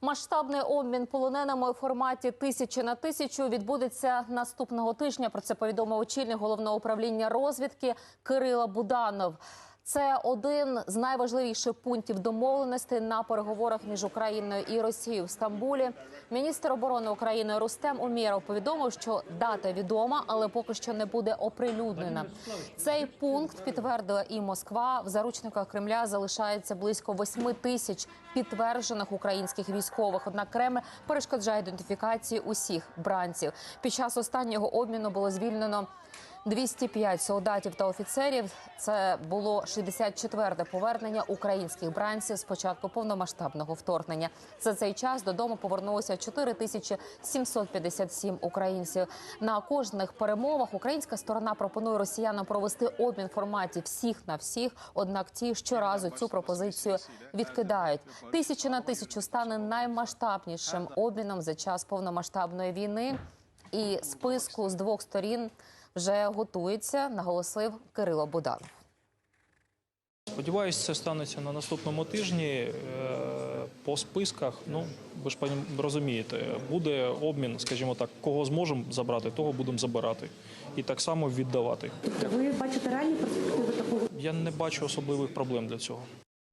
Масштабний обмін полоненими у форматі тисячі на тисячу відбудеться наступного тижня. Про це повідомив очільник головного управління розвідки Кирила Буданов. Це один з найважливіших пунктів домовленостей на переговорах між Україною і Росією в Стамбулі. Міністр оборони України Рустем Умєров повідомив, що дата відома, але поки що не буде оприлюднена. Цей пункт підтвердила і Москва. В заручниках Кремля залишається близько 8 тисяч підтверджених українських військових. Однак Кремль перешкоджає ідентифікації усіх бранців. Під час останнього обміну було звільнено 205 солдатів та офіцерів. Це було 64-те повернення українських бранців з початку повномасштабного вторгнення. За цей час додому повернулося 4757 українців. На кожних перемовах українська сторона пропонує росіянам провести обмін в форматі всіх на всіх. Однак ті щоразу цю пропозицію відкидають. Тисяча на тисячу стане наймасштабнішим обміном за час повномасштабної війни. І списку з двох сторін вже готується, наголосив Кирило Буданов. Сподіваюсь, це станеться на наступному тижні. Е, По списках, ну ви ж розумієте, буде обмін, скажімо так, кого зможемо забрати, того будемо забирати, і так само віддавати. Ви бачите реальні перспективи такого? Я не бачу особливих проблем для цього.